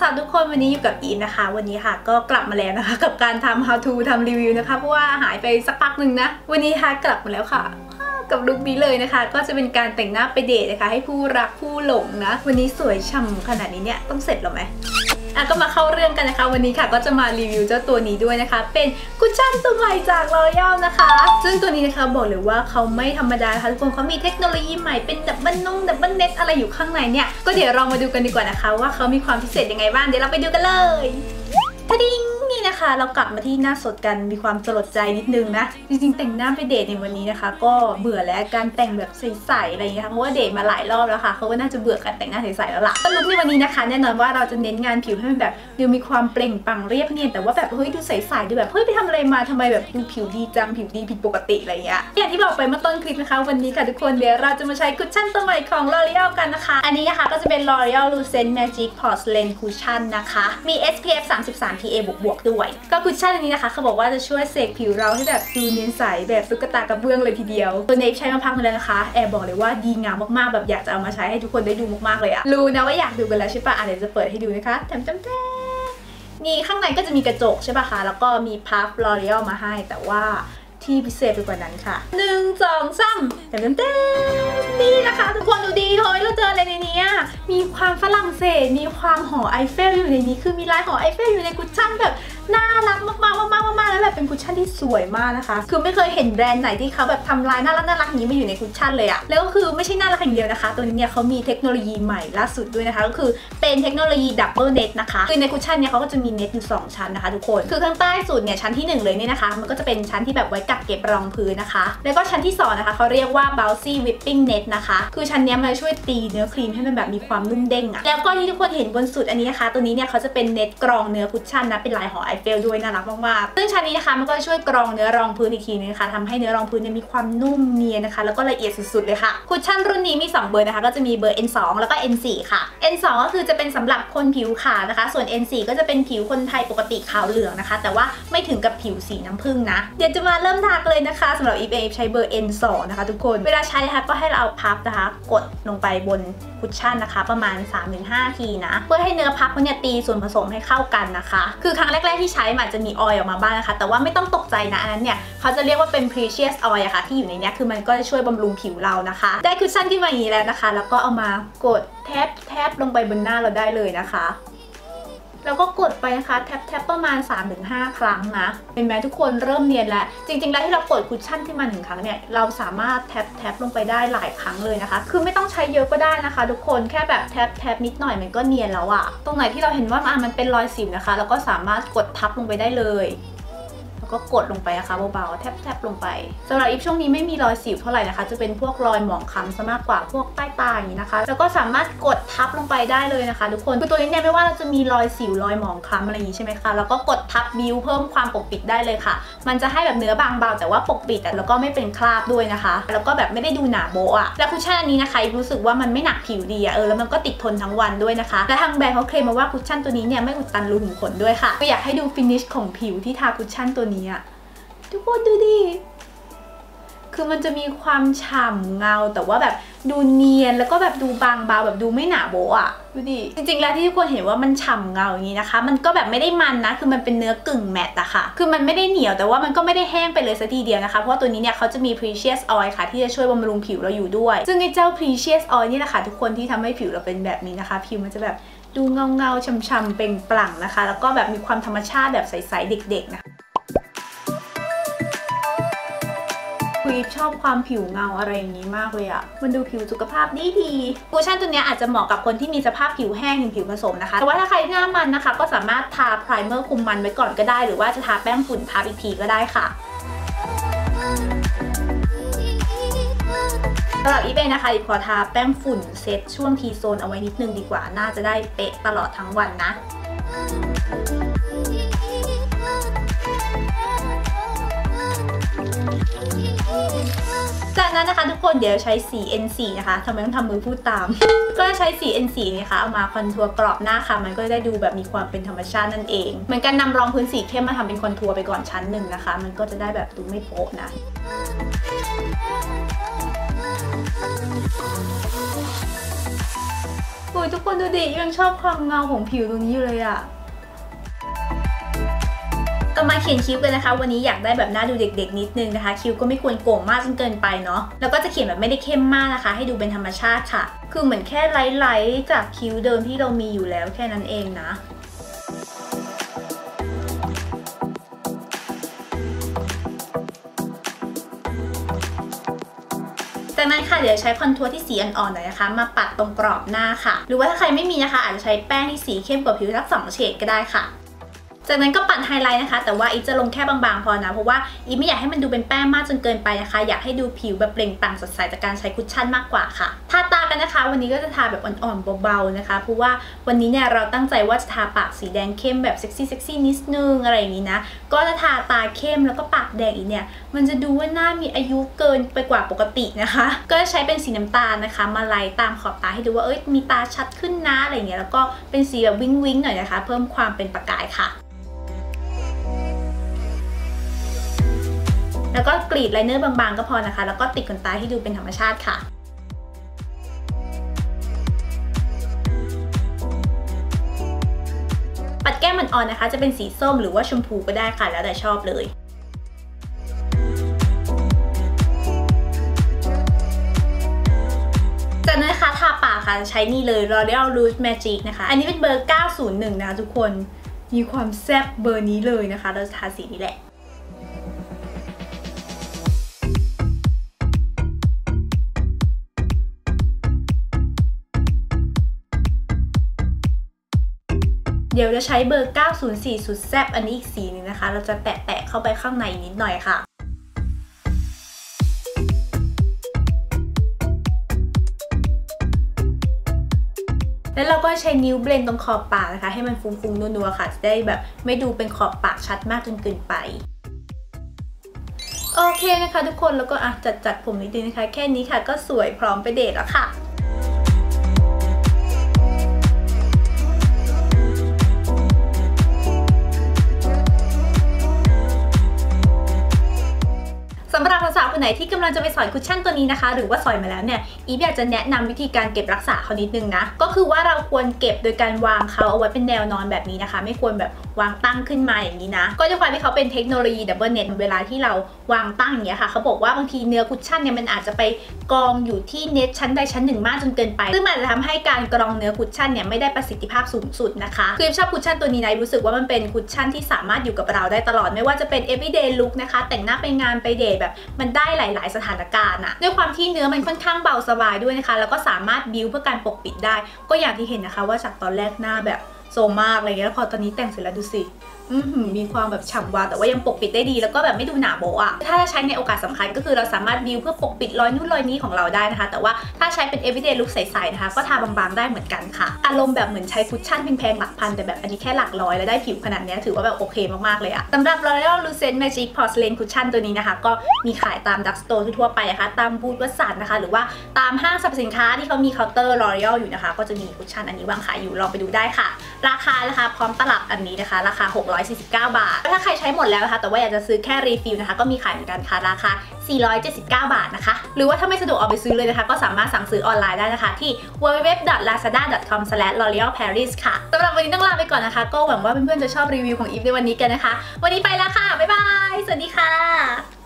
สวัสดีทุกคนวันนี้อยู่กับอีนนะคะ วันนี้ค่ะก็กลับมาแล้วนะคะ กับการทำ how to ทำรีวิวนะคะ เพราะว่าหายไปสักพักหนึ่งนะ วันนี้ค่ะกลับมาแล้วค่ะกับลุคนี้เลยนะคะ ก็จะเป็นการแต่งหน้าไปเดทนะคะ ให้ผู้รักผู้หลงนะ วันนี้สวยฉ่ำขนาดนี้เนี่ยต้องเสร็จหรอไหม อะก็มาเข้าเรื่องกันนะคะ วันนี้ค่ะก็จะมารีวิวเจ้าตัวนี้ด้วยนะคะ เป็นกุชชั่นตัวใหม่จากรอยัลนะคะ ซึ่งตัวนี้นะคะบอกเลยว่าเขาไม่ธรรมดาค่ะทุกคนเขามีเทคโนโลยีใหม่เป็นดับเบิลนงดับเบิลเน็ตอะไรอยู่ข้างในเนี่ย ก็เดี๋ยวเรามาดูกันดีกว่านะคะ ว่าเขามีความพิเศษยังไงบ้างเดี๋ยวเราไปดูกันเลยทะดิง นี่นะคะเรากลับมาที่หน้าสดกันมีความสลดใจนิดนึงนะ จริงๆ แต่งหน้าไปเดทในวันนี้นะคะ ก็เบื่อแล้วการแต่งแบบใสๆอะไรอย่างเงี้ยค่ะเพราะว่าเดทมาหลายรอบแล้วค่ะเขาก็น่าจะเบื่อการแต่งหน้าใสๆแล้วล่ะสรุปในวันนี้นะคะแน่นอนว่าเราจะเน้นงานผิวให้มันแบบดูมีความเปล่งปลั่งเรียบเนียนแต่ว่าแบบเฮ้ยดูใสๆดูแบบเฮ้ยไปทำอะไรมาทำไมแบบดูผิวดีจังผิวดีผิดปกติอะไรเงี้ยอย่างที่บอกไปเมื่อต้นคลิปนะคะ วันนี้ค่ะทุกคนเดี๋ยวเราจะมาใช้คุชชั่นตัวใหม่ของ L'Oreal กันนะคะ อันนี้นะคะก็จะเป็น L'Oreal Lucent Magic Porcelain Cushion นะคะมี SPF 33 PA บวกๆด้วยก็คุชชั่นอันนี้นะคะเขาบอกว่าจะช่วยเสกผิวเราให้แบบดูเนียนใสแบบตุ๊กตากระเบื้องเลยทีเดียวตัวเนฟใช้มาพักมาแล้วนะคะแอบบอกเลยว่าดีงามมากๆแบบอยากจะเอามาใช้ให้ทุกคนได้ดูมากๆเลยอะรู้นะว่าอยากดูกันแล้วใช่ปะอะเดี๋ยวจะเปิดให้ดูนะคะแถมๆๆนี่ข้างในก็จะมีกระจกใช่ปะคะแล้วก็มีพัฟลอเรียลมาให้ แต่ว่าที่พิเศษไปกว่านั้นค่ะหนึ่งสองสามเต็มเต็มนี่นะคะ ทุกคนดูดีเลยเราเจออะไรในนี้มีความฝรั่งเศส มีความหอไอเฟลอยู่ในนี้ คือมีลายหอไอเฟลอยู่ในกุชชั่นแบบ น่ารักมากๆมากๆมากๆแล้วแบบเป็นคุชชั่นที่สวยมากนะคะ คือไม่เคยเห็นแบรนด์ไหนที่เขาแบบทำลายน่ารักน่ารักอย่างนี้มาอยู่ในคุชชั่นเลยอะแล้วก็คือไม่ใช่น่ารักอย่างเดียวนะคะ ตัวนี้เนี่ยเขามีเทคโนโลยีใหม่ล่าสุดด้วยนะคะ ก็คือเป็นเทคโนโลยีดับเบิลเน็ตนะคะคือในคุชชั่นเนี่ยเขาก็จะมีเน็ตอยู่2ชั้นนะคะทุกคนคือข้างใต้สุดเนี่ยชั้นที่ 1 เลยเนี่ยนะคะ มันก็จะเป็นชั้นที่แบบไว้กักเก็บรองพื้นนะคะ แล้วก็ชั้นที่2นะคะเขาเรียกว่า bouncy whipping net นะคะคือชั้นนี้มันช่วยตีเนื้อครีมให้มันแบบมีความนุ่มเด้งอะแล้วก็ที่ทุกคนเห็นบนสุดอันนี้นะคะ ตัวนี้เนี่ยเขาจะเป็นเน็ตกรองเนื้อคุชชั่นนะเป็นลายหอไอเฟลด้วยน่ารักมากๆซึ่งชั้นนี้นะคะมันก็ช่วยกรองเนื้อรองพื้นอีกทีนึงนะคะทำให้เนื้อรองพื้นเนี่ยมีความนุ่มเนียนนะคะ แล้วก็ละเอียดสุดๆเลยค่ะคุชชั่นรุ่นนี้มี 2 เบอร์นะคะ ก็จะมีเบอร์ N2 แล้วก็ N4 ค่ะ N2 ก็คือจะเป็นสำหรับคนผิวขาวนะคะ ส่วน N4 ก็จะเป็นผิวคนไทยปกติขาวเหลืองนะคะ แต่ว่าไม่ถึงกับผิวสีน้ำผึ้งนะ เดี๋ยวจะมาเริ่มทากันเลยนะคะสำหรับ e อ a ใช้เบอร์ N2 นะคะทุกคนเวลาใช้นะคะก็ให้เราเอาพับนะคะ กดลงไปบนคุชชั่นนะคะ ประมาณ 3-5 ทีนะ เพื่อให้เนื้อพับเนี่ยตีส่วนผสมให้เข้ากันนะคะ คือครั้งแรกๆที่ใช้มันจะมีออยออกมาบ้างนะคะ แต่ว่าไม่ต้องตกใจนะอันนั้นเนี่ยเขาจะเรียกว่าเป็น precious oil อะค่ะที่อยู่ในนี้คือมันก็จะช่วยบำรุงผิวเรานะคะ ได้คุชชั่นขึ้นมาอย่างนี้แล้วนะคะ แล้วก็เอามากดแทบแทบลงไปบนหน้าเราได้เลยนะคะ แล้วก็กดไปนะคะแทบแทบประมาณ 3-5 ครั้งนะเป็นไหมทุกคนเริ่มเนียนแล้ว จริง ๆ แล้วที่เรากดคุชชั่นขึ้นมาหนึ่งครั้งเนี่ยเราสามารถแทบแทบลงไปได้หลายครั้งเลยนะคะ คือไม่ต้องใช้เยอะก็ได้นะคะทุกคนแค่แบบแทบแทบนิดหน่อยมันก็เนียนแล้วอะตรงไหนที่เราเห็นว่ามันเป็นรอยสิวนะคะ เราก็สามารถกดทับลงไปได้เลย แล้วก็กดลงไปนะคะเบาๆ แทบๆลงไปสำหรับอีฟช่วงนี้ไม่มีรอยสิวเท่าไหร่นะคะ จะเป็นพวกรอยหมองคล้ำซะมากกว่าพวกใต้ตาอย่างนี้นะคะ แล้วก็สามารถกดทับลงไปได้เลยนะคะ ทุกคนคือตัวนี้เนี่ยไม่ว่าเราจะมีรอยสิวรอยหมองคล้ำอะไรอย่างนี้ใช่ไหมคะแล้วก็กดทับบิวเพิ่มความปกปิดได้เลยค่ะ มันจะให้แบบเนื้อบางเบาแต่ว่าปกปิดแล้วก็ไม่เป็นคราบด้วยนะคะ แล้วก็แบบไม่ได้ดูหนาโบอะแล้วคุชชั่นอันนี้นะคะรู้สึกว่ามันไม่หนักผิวดีอะเออแล้วมันก็ติดทนทั้งวันด้วยนะคะและทางแบรนด์เขาเคลมมาว่าคุชชั่นตัวนี้เนี่ยไม่อุดตันรูขุมขนด้วยค่ะก็อยากให้ดูฟินิชของผิวที่ทาคุชชั่นตัวนี้อะทุกคนดูดิ คือมันจะมีความฉ่ำเงา แต่ว่าแบบดูเนียนแล้วก็แบบดูบางเบาแบบดูไม่หนาโบอะดูดิ จริงๆแล้วที่ทุกคนเห็นว่ามันฉ่ำเงาอย่างนี้นะคะ มันก็แบบไม่ได้มันนะ คือมันเป็นเนื้อกึ่งแมตต์อะค่ะ คือมันไม่ได้เหนียวแต่ว่ามันก็ไม่ได้แห้งไปเลยสัทีเดียวนะคะ เพราะว่าตัวนี้เนี่ยเขาจะมี precious oil ค่ะ ที่จะช่วยบำรุงผิวเราอยู่ด้วย ซึ่งไอ้เจ้า precious oil นี่แหละค่ะทุกคนที่ทำให้ผิวเราเป็นแบบนี้นะคะ ผิวมันจะแบบดูเงาเงาๆช่ำๆเปล่งปลั่งนะคะ แล้วก็แบบมีความธรรมชาติแบบใสๆเด็กๆนะีชอบความผิวเงาอะไรอย่างนี้มากเลยอะมันดูผิวสุขภาพดีดีคูชั่นตัวนี้อาจจะเหมาะกับคนที่มีสภาพผิวแห้งหรือผิวผสมนะคะ แต่ว่าถ้าใครหน้ามันนะคะ ก็สามารถทาไพรเมอร์คุมมันไว้ก่อนก็ได้ หรือว่าจะทาแป้งฝุ่นทับอีกทีก็ได้ค่ะสำหรับอีเบนะคะอีขอทาแป้งฝุ่นเซตช่วงทีโซนเอาไว้นิดนึงดีกว่า น่าจะได้เป๊ะตลอดทั้งวันนะ จากนั้นนะคะทุกคนเดี๋ยวใช้สี N4 นะคะทำไมต้องทำมือพูดตาม ก็ใช้สี N4 นี่ค่ะเอามาคอนทัวร์กรอบหน้าค่ะ มันก็ได้ดูแบบมีความเป็นธรรมชาตินั่นเองเหมือนกันนำรองพื้นสีเข้มมาทำเป็นคอนทัวร์ไปก่อนชั้นหนึ่งนะคะ มันก็จะได้แบบดูไม่โป๊ะนะโอ้ยทุกคนดูดิยังชอบความเงาของผิวตรงนี้อยู่เลยอะ ก็มาเขียนคิ้วกันนะคะ วันนี้อยากได้แบบหน้าดูเด็ก ๆ นิดนึงนะคะ คิ้วก็ไม่ควรโก่งมากจนเกินไปเนาะแล้วก็จะเขียนแบบไม่ได้เข้มมากนะคะ ให้ดูเป็นธรรมชาติค่ะ คือเหมือนแค่ไล่ๆจากคิ้วเดิมที่เรามีอยู่แล้วแค่นั้นเองนะจากนั้นค่ะเดี๋ยวใช้คอนทัวร์ที่สีอ่อนๆหน่อยนะคะ มาปัดตรงกรอบหน้าค่ะ หรือว่าถ้าใครไม่มีนะคะ อาจจะใช้แป้งที่สีเข้มกว่าผิวสักสองเฉดก็ได้ค่ะ จากนั้นก็ปัดไฮไลท์นะคะ แต่ว่าอีจะลงแค่บางๆ พอนะ เพราะว่าอีไม่อยากให้มันดูเป็นแป้งมากจนเกินไปนะคะ อยากให้ดูผิวแบบเปล่งปลั่งสดใสจากการใช้คุชชั่นมากกว่าค่ะ ทาตากันนะคะ วันนี้ก็จะทาแบบอ่อนๆเบาๆนะคะ เพราะว่าวันนี้เนี่ยเราตั้งใจว่าจะทาปากสีแดงเข้มแบบเซ็กซี่เซ็กซี่นิดนึงอะไรอย่างนี้นะ ก็จะทาตาเข้มแล้วก็ปากแดงอีเนี่ย มันจะดูว่าหน้ามีอายุเกินไปกว่าปกตินะคะ ก็จะใช้เป็นสีน้ำตาลนะคะ มาไล่ตามขอบตาให้ดูว่าเอ้ยมีตาชัดขึ้นนะอะไรเงี้ย แล้วก็เป็นสีแบบวิ้งวิ้งหน่อยนะคะ เพิ่มความเป็นประกายค่ะ แล้วก็กรีดไลเนอร์บางๆก็พอนะคะ แล้วก็ติดขนตาให้ดูเป็นธรรมชาติค่ะปัดแก้มมันอ่อนนะคะ จะเป็นสีส้มหรือว่าชมพูก็ได้ค่ะ แล้วแต่ชอบเลย จากนั้นนะคะทาปากค่ะ ใช้นี่เลย L'Oreal Rouge Magic นะคะ อันนี้เป็นเบอร์ 901 นะคะทุกคน มีความแซ่บเบอร์นี้เลยนะคะ เราจะทาสีนี้แหละ เดี๋ยวจะใช้เบอร์ 904สุดแซบอันนี้อีกสีนึงนะคะ เราจะแตะๆเข้าไปข้างในนิดหน่อยค่ะแล้วเราก็ใช้นิ้วเบลนตรงขอบปากนะคะ ให้มันฟุ้งๆนัวๆค่ะ จะได้แบบไม่ดูเป็นขอบปากชัดมากจนเกินไป โอเคนะคะทุกคนแล้วก็อะจัดจัดผมนิดนึงนะคะ แค่นี้ค่ะก็สวยพร้อมไปเดทแล้วค่ะาวๆคนไหนที่กำลังจะไปสอยคุชชั่นตัวนี้นะคะ หรือว่าสอยมาแล้วเนี่ยอีฟอยากจะแนะนำวิธีการเก็บรักษาเขานิดนึงนะก็คือว่าเราควรเก็บโดยการวางเขาเอาไว้เป็นแนวนอนแบบนี้นะคะ ไม่ควรแบบ วางตั้งขึ้นมาอย่างนี้นะ ก็จะความที่เขาเป็นเทคโนโลยีดับเบิลเน็ตเวลาที่เราวางตั้งอย่างเงี้ยค่ะเขาบอกว่าบางทีเนื้อคุชชั่นเนี่ยมันอาจจะไปกองอยู่ที่เน็ตชั้นใดชั้นหนึ่งมากจนเกินไป ซึ่งมันอาจจะทำให้การกรองเนื้อคุชชั่นเนี่ยไม่ได้ประสิทธิภาพสูงสุดนะคะคือชอบคุชชั่นตัวนี้นะรู้สึกว่ามันเป็นคุชชั่นที่สามารถอยู่กับเราได้ตลอดไม่ว่าจะเป็น everyday look นะคะ แต่งหน้าไปงานไปเดทแบบ มันได้หลาย ๆ สถานการณ์อะด้วยความที่เนื้อมันค่อนข้างเบาสบายด้วยนะคะ แล้วก็สามารถบิวเพื่อการปกปิดได้ ก็อย่างที่เห็นนะคะว่าจากตอนแรกหน้าแบบ โซมมากอะไรเงี้ยแล้วพอตอนนี้แต่งเสร็จแล้วดูสิ มีความแบบฉ่ำวาวแต่ว่ายังปกปิดได้ดี แล้วก็แบบไม่ดูหนาโบอะถ้าใช้ในโอกาสสำคัญก็คือเราสามารถบิวเพื่อปกปิดรอยนู่นรอยนี้ของเราได้นะคะ แต่ว่าถ้าใช้เป็น everyday look ใสๆนะคะ ก็ทาบางๆได้เหมือนกันค่ะ อารมณ์แบบเหมือนใช้คุชชั่นแพงๆหลักพันแต่แบบอันนี้แค่หลักร้อยแล้วได้ผิวขนาดนี้ถือว่าแบบโอเคมากๆเลยอะสำหรับ L'Oreal Lucent Magic Porcelain Cushion ตัวนี้นะคะ ก็มีขายตามดักสโตร์ทั่วไปนะคะ ตามบูธวัสดุนะคะ หรือว่าตามห้างสรรพสินค้าที่เขามีเคาน์เตอร์ L'Oreal อยู่นะคะ ก็จะมีคุชชั่นอันนี้วางขายอยู่ลองไปดูได้ค่ะ ราคานะคะพร้อมตลับอันนี้นะคะ ราคา449 บาท ถ้าใครใช้หมดแล้วนะคะ แต่ว่าอยากจะซื้อแค่รีฟิลนะคะ ก็มีขายเหมือนกันค่ะ ราคา 479 บาทนะคะ หรือว่าถ้าไม่สะดวกเอาไปซื้อเลยนะคะ ก็สามารถสั่งซื้อออนไลน์ได้นะคะ ที่ www.lazada.com/l'orealparis ค่ะสำหรับวันนี้ต้องลาไปก่อนนะคะ ก็หวังว่าเพื่อนๆจะชอบรีวิวของอีฟในวันนี้กันนะคะ วันนี้ไปแล้วค่ะ บ๊ายบาย สวัสดีค่ะ